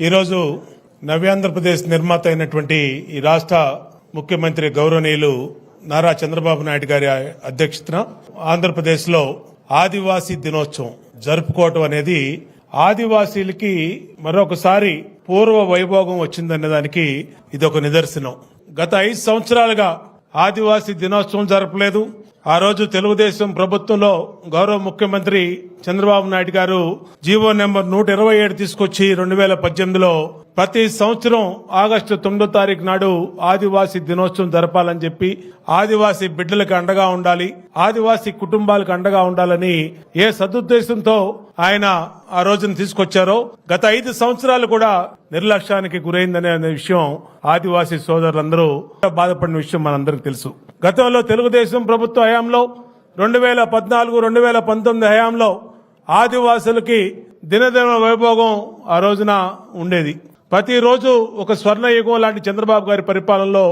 ఈరోజు నవ్యాంధ్రప్రదేశ్ నిర్మాత అయినటువంటి ఈ రాష్ట్ర ముఖ్యమంత్రి గౌరవనీయులు నారా చంద్రబాబు నాయుడు గారి అధ్యక్షతన ఆంధ్రప్రదేశ్లో ఆదివాసీ దినోత్సవం జరుపుకోవటం అనేది ఆదివాసీలకి మరొకసారి పూర్వ వైభోగం వచ్చిందనే దానికి ఇది ఒక నిదర్శనం. గత ఐదు సంవత్సరాలుగా ఆదివాసీ దినోత్సవం జరపలేదు. ఆ రోజు తెలుగుదేశం ప్రభుత్వంలో గౌరవ ముఖ్యమంత్రి చంద్రబాబు నాయుడు గారు జీవో నెంబర్ నూట ఇరవై ఏడు తీసుకొచ్చి రెండు వేల పద్దెనిమిదిలో ప్రతి సంవత్సరం ఆగస్టు తొమ్మిదో తారీఖు నాడు ఆదివాసీ దినోత్సవం జరపాలని చెప్పి ఆదివాసీ బిడ్డలకు అండగా ఉండాలి ఆదివాసీ కుటుంబాలకు అండగా ఉండాలని ఏ సదుద్దేశంతో ఆయన ఆ రోజును తీసుకొచ్చారో గత ఐదు సంవత్సరాలు కూడా నిర్లక్ష్యానికి గురైందనే అనే విషయం ఆదివాసీ సోదరులందరూ బాధపడిన విషయం మనందరికి తెలుసు. గతంలో తెలుగుదేశం ప్రభుత్వ హయాంలో రెండు వేల పద్నాలుగు రెండు వేల పంతొమ్మిది హయాంలో ఆదివాసులకి దినదిన వైభోగం ఆ రోజున ఉండేది. ప్రతిరోజు ఒక స్వర్ణ యుగం లాంటి చంద్రబాబు గారి పరిపాలనలో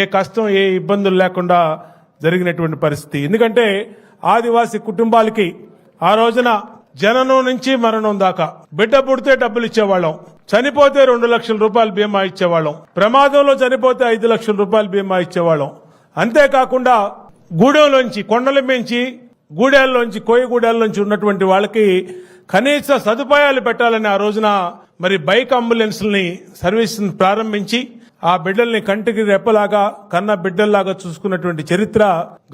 ఏ కష్టం ఏ ఇబ్బందులు లేకుండా జరిగినటువంటి పరిస్థితి. ఎందుకంటే ఆదివాసీ కుటుంబాలకి ఆ రోజున జననం నుంచి మరణం దాకా బిడ్డ పుడితే డబ్బులు ఇచ్చేవాళ్ళం చనిపోతే రెండు లక్షల రూపాయలు బీమా ఇచ్చేవాళ్ళం ప్రమాదంలో చనిపోతే ఐదు లక్షల రూపాయలు బీమా ఇచ్చేవాళ్ళం. అంతేకాకుండా గూడెంలోంచి కొండల మించి గూడెల్లోంచి కోయగూడెల్లోంచి ఉన్నటువంటి వాళ్ళకి కనీస సదుపాయాలు పెట్టాలని ఆ రోజున మరి బైక్ అంబులెన్స్ని సర్వీస్ ప్రారంభించి ఆ బిడ్డల్ని కంటికి రెప్పలాగా కన్న బిడ్డల్లాగా చూసుకున్నటువంటి చరిత్ర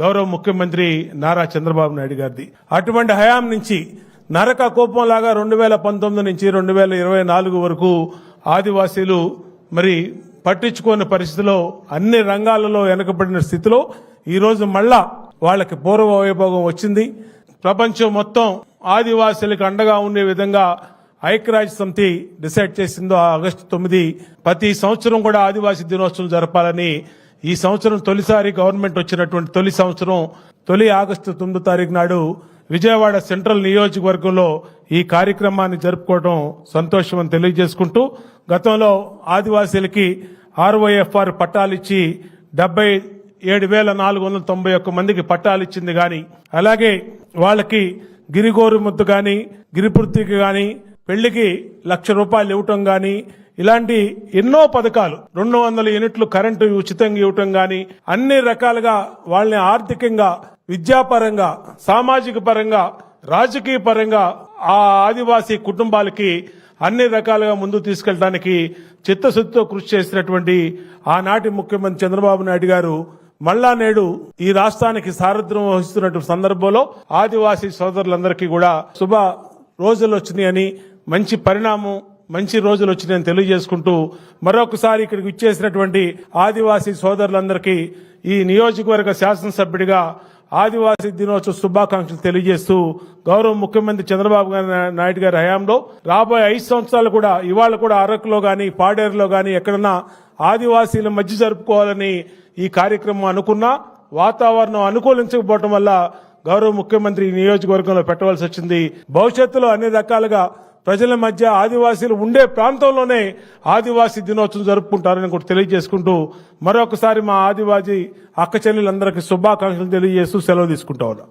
గౌరవ ముఖ్యమంత్రి నారా చంద్రబాబు నాయుడు గారిది. అటువంటి హయాం నుంచి నరక కోపంలాగా రెండు వేల పంతొమ్మిది నుంచి రెండు వేల ఇరవై నాలుగు వరకు ఆదివాసీలు మరి పట్టించుకోని పరిస్థితిలో అన్ని రంగాలలో వెనకబడిన స్థితిలో ఈ రోజు మళ్ళా వాళ్ళకి పూర్వ వైభోగం వచ్చింది. ప్రపంచం మొత్తం ఆదివాసీలకు అండగా ఉండే విధంగా ఐక్యరాజ్య సమితి డిసైడ్ చేసిందో ఆ ఆగస్టు తొమ్మిది. ప్రతి సంవత్సరం కూడా ఆదివాసీ దినోత్సవం జరపాలని ఈ సంవత్సరం తొలిసారి గవర్నమెంట్ వచ్చినటువంటి తొలి సంవత్సరం తొలి ఆగస్టు తొమ్మిదో తారీఖు నాడు విజయవాడ సెంట్రల్ నియోజకవర్గంలో ఈ కార్యక్రమాన్ని జరుపుకోవడం సంతోషం అని తెలియజేసుకుంటూ గతంలో ఆదివాసీలకి ఆర్వైఎఫ్ఆర్ పట్టాలిచ్చి డెబ్బై ఏడు వేల నాలుగు వందల తొంభై ఒక్క మందికి పట్టాలు ఇచ్చింది కానీ అలాగే వాళ్ళకి గిరిగోరు ముద్దు కానీ గిరిపృతికి కానీ పెళ్ళికి లక్ష రూపాయలు ఇవ్వటం కానీ ఇలాంటి ఎన్నో పథకాలు రెండు వందల యూనిట్లు కరెంటు ఉచితంగా ఇవ్వటం కానీ అన్ని రకాలుగా వాళ్ళని ఆర్థికంగా విద్యాపరంగా సామాజిక పరంగా రాజకీయ పరంగా ఆ ఆదివాసీ కుటుంబాలకి అన్ని రకాలుగా ముందుకు తీసుకెళ్ళడానికి చిత్తశుద్ధితో కృషి చేసినటువంటి ఆనాటి ముఖ్యమంత్రి చంద్రబాబు నాయుడు గారు మళ్ళా నేడు ఈ రాష్ట్రానికి సారథ్యం వహిస్తున్నటువంటి సందర్భంలో ఆదివాసీ సోదరులందరికీ కూడా శుభ రోజులు వచ్చినాయని మంచి పరిణామం మంచి రోజులు వచ్చినాయని తెలియజేసుకుంటూ మరొకసారి ఇక్కడికి ఇచ్చేసినటువంటి ఆదివాసీ సోదరులందరికీ ఈ నియోజకవర్గ శాసనసభ్యుడిగా ఆదివాసీ దినోత్సవ శుభాకాంక్షలు తెలియజేస్తూ గౌరవ ముఖ్యమంత్రి చంద్రబాబు నాయుడు గారి హయాంలో రాబోయే ఐదు సంవత్సరాలు కూడా ఇవాళ కూడా అరకులో గాని పాడేరులో గాని ఎక్కడన్నా ఆదివాసీల మధ్య జరుపుకోవాలని ఈ కార్యక్రమం అనుకున్నా వాతావరణం అనుకూలించకపోవటం వల్ల గౌరవ ముఖ్యమంత్రి నియోజకవర్గంలో పెట్టవలసి వచ్చింది. భవిష్యత్తులో అన్ని రకాలుగా ప్రజల మధ్య ఆదివాసీలు ఉండే ప్రాంతంలోనే ఆదివాసీ దినోత్సవం జరుపుకుంటారని కూడా తెలియజేసుకుంటూ మరొకసారి మా ఆదివాసీ అక్క చెల్లెలందరికీ శుభాకాంక్షలు తెలియజేస్తూ సెలవు తీసుకుంటా ఉన్నా.